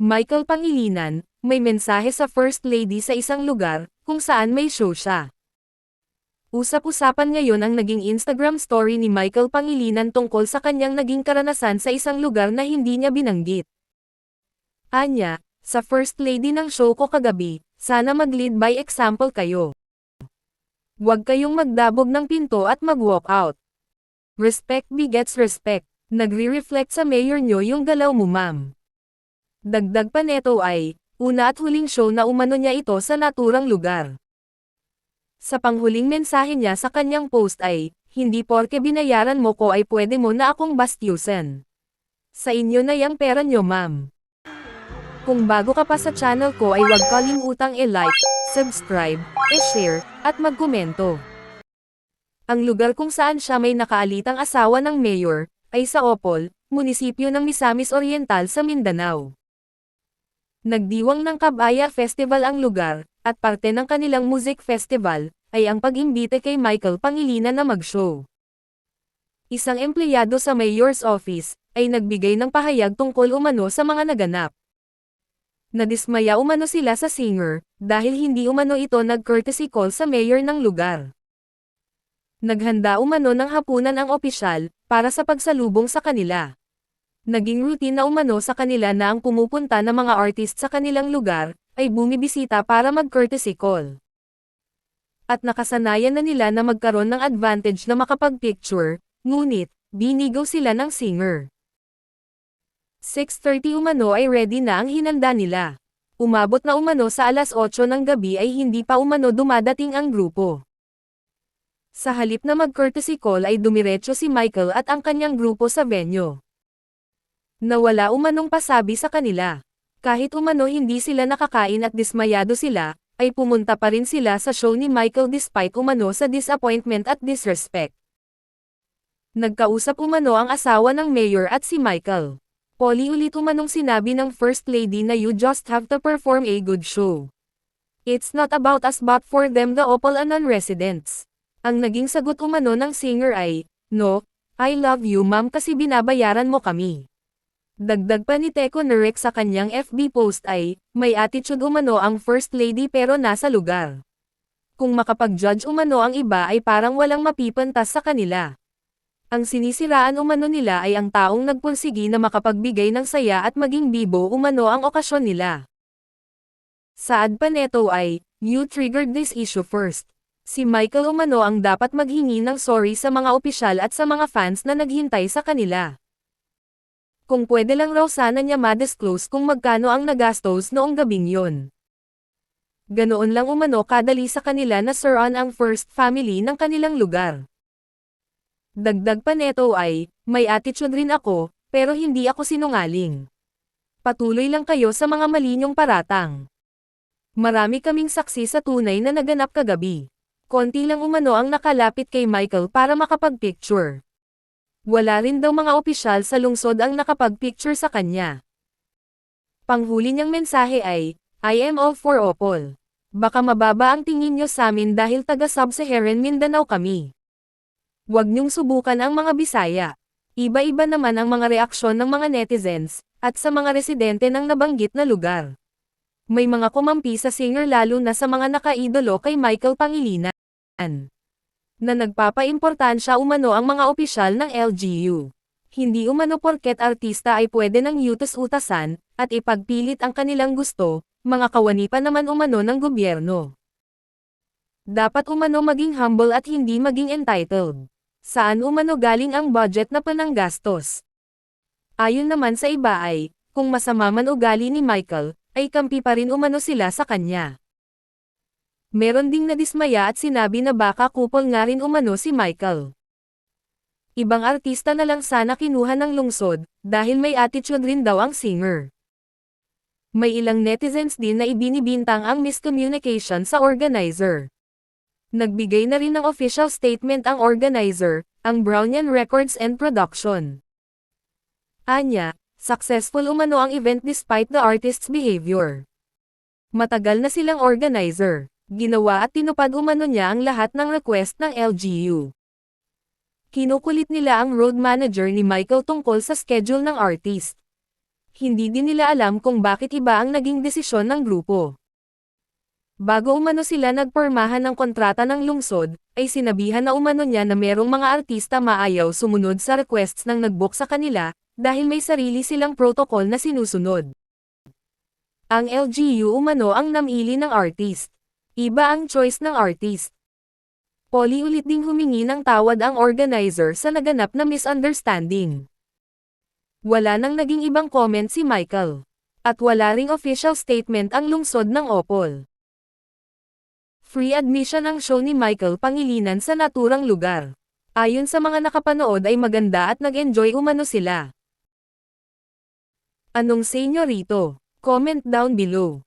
Michael Pangilinan, may mensahe sa First Lady sa isang lugar, kung saan may show siya. Usap-usapan ngayon ang naging Instagram story ni Michael Pangilinan tungkol sa kanyang naging karanasan sa isang lugar na hindi niya binanggit. Anya, sa First Lady ng show ko kagabi, sana mag-lead by example kayo. Huwag kayong magdabog ng pinto at mag-walk out. Respect begets respect. Nagre-reflect sa mayor nyo yung galaw mo ma'am. Dagdag pa neto ay, una at huling show na umano niya ito sa naturang lugar. Sa panghuling mensahe niya sa kanyang post ay, hindi porke binayaran mo ko ay pwede mo na akong bastyusan. Sa inyo na yung pera nyo ma'am. Kung bago ka pa sa channel ko ay huwag kalimutang i-like, subscribe, i-share, at magkomento. Ang lugar kung saan siya may nakaalitang asawa ng mayor, ay sa Opol, munisipyo ng Misamis Oriental sa Mindanao. Nagdiwang ng Kabaya Festival ang lugar, at parte ng kanilang music festival, ay ang pag-imbite kay Michael Pangilinan na mag-show. Isang empleyado sa mayor's office, ay nagbigay ng pahayag tungkol umano sa mga naganap. Nadismaya umano sila sa singer, dahil hindi umano ito nag-courtesy call sa mayor ng lugar. Naghanda umano ng hapunan ang opisyal, para sa pagsalubong sa kanila. Naging routine na umano sa kanila na ang pumupunta na mga artist sa kanilang lugar, ay bumibisita para mag-courtesy call. At nakasanayan na nila na magkaroon ng advantage na makapag-picture, ngunit, binigaw sila ng singer. 6.30 umano ay ready na ang hinanda nila. Umabot na umano sa alas 8 ng gabi ay hindi pa umano dumadating ang grupo. Sa halip na mag-courtesy call ay dumiretso si Michael at ang kanyang grupo sa venue. Nawala umanong pasabi sa kanila. Kahit umano hindi sila nakakain at dismayado sila, ay pumunta pa rin sila sa show ni Michael despite umano sa disappointment at disrespect. Nagkausap umano ang asawa ng mayor at si Michael. Polly ulit umanong sinabi ng First Lady na you just have to perform a good show. It's not about us but for them the Opal and non-residents. Ang naging sagot umano ng singer ay, No, I love you ma'am kasi binabayaran mo kami. Dagdag pa ni Teko Nurek sa kanyang FB post ay, may attitude umano ang First Lady pero nasa lugar. Kung makapag-judge umano ang iba ay parang walang mapipantas sa kanila. Ang sinisiraan umano nila ay ang taong nagpursigi na makapagbigay ng saya at maging bibo umano ang okasyon nila. Saad pa neto ay, you triggered this issue first. Si Michael umano ang dapat maghingi ng sorry sa mga opisyal at sa mga fans na naghintay sa kanila. Kung pwede lang raw sana niya ma-disclose kung magkano ang nagastos noong gabing yon. Ganoon lang umano kadali sa kanila na suran ang first family ng kanilang lugar. Dagdag pa neto ay, may attitude rin ako, pero hindi ako sinungaling. Patuloy lang kayo sa mga malinyong paratang. Marami kaming saksi sa tunay na naganap kagabi. Konti lang umano ang nakalapit kay Michael para makapag-picture. Wala rin daw mga opisyal sa lungsod ang nakapag-picture sa kanya. Panghuli niyang mensahe ay, I am all for Opol. Baka mababa ang tingin niyo sa amin dahil taga-Sub-Saharan Mindanao kami. Huwag niyong subukan ang mga Bisaya. Iba-iba naman ang mga reaksyon ng mga netizens, at sa mga residente ng nabanggit na lugar. May mga kumampi sa singer lalo na sa mga nakaidolo kay Michael Pangilinan na nagpapaimportansya umano ang mga opisyal ng LGU. Hindi umano porket artista ay pwede ng utas-utasan, at ipagpilit ang kanilang gusto, mga kawani pa naman umano ng gobyerno. Dapat umano maging humble at hindi maging entitled. Saan umano galing ang budget na pananggastos? Ayon naman sa iba ay, kung masama man ugali ni Michael, ay kampi pa rin umano sila sa kanya. Meron ding nadismaya at sinabi na baka kupol nga rin umano si Michael. Ibang artista na lang sana kinuha ng lungsod, dahil may attitude rin daw ang singer. May ilang netizens din na ibinibintang ang miscommunication sa organizer. Nagbigay na rin ng official statement ang organizer, ang Brownian Records and Production. Anya, successful umano ang event despite the artist's behavior. Matagal na silang organizer ginawa at tinupad umano niya ang lahat ng request ng LGU. Kinukulit nila ang road manager ni Michael tungkol sa schedule ng artist. hindi din nila alam kung bakit iba ang naging desisyon ng grupo. Bago umano sila nagpormahan ng kontrata ng lungsod, ay sinabihan na umano niya na merong mga artista maayaw sumunod sa requests ng nagbook sa kanila, dahil may sarili silang protocol na sinusunod. Ang LGU umano ang namili ng artist. Iba ang choice ng artist. Polly ulit ding humingi ng tawad ang organizer sa naganap na misunderstanding. Wala nang naging ibang comment si Michael. At wala ring official statement ang lungsod ng Opol. Free admission ang show ni Michael Pangilinan sa naturang lugar. Ayon sa mga nakapanood ay maganda at nag-enjoy umano sila. Anong say nyo rito? Comment down below.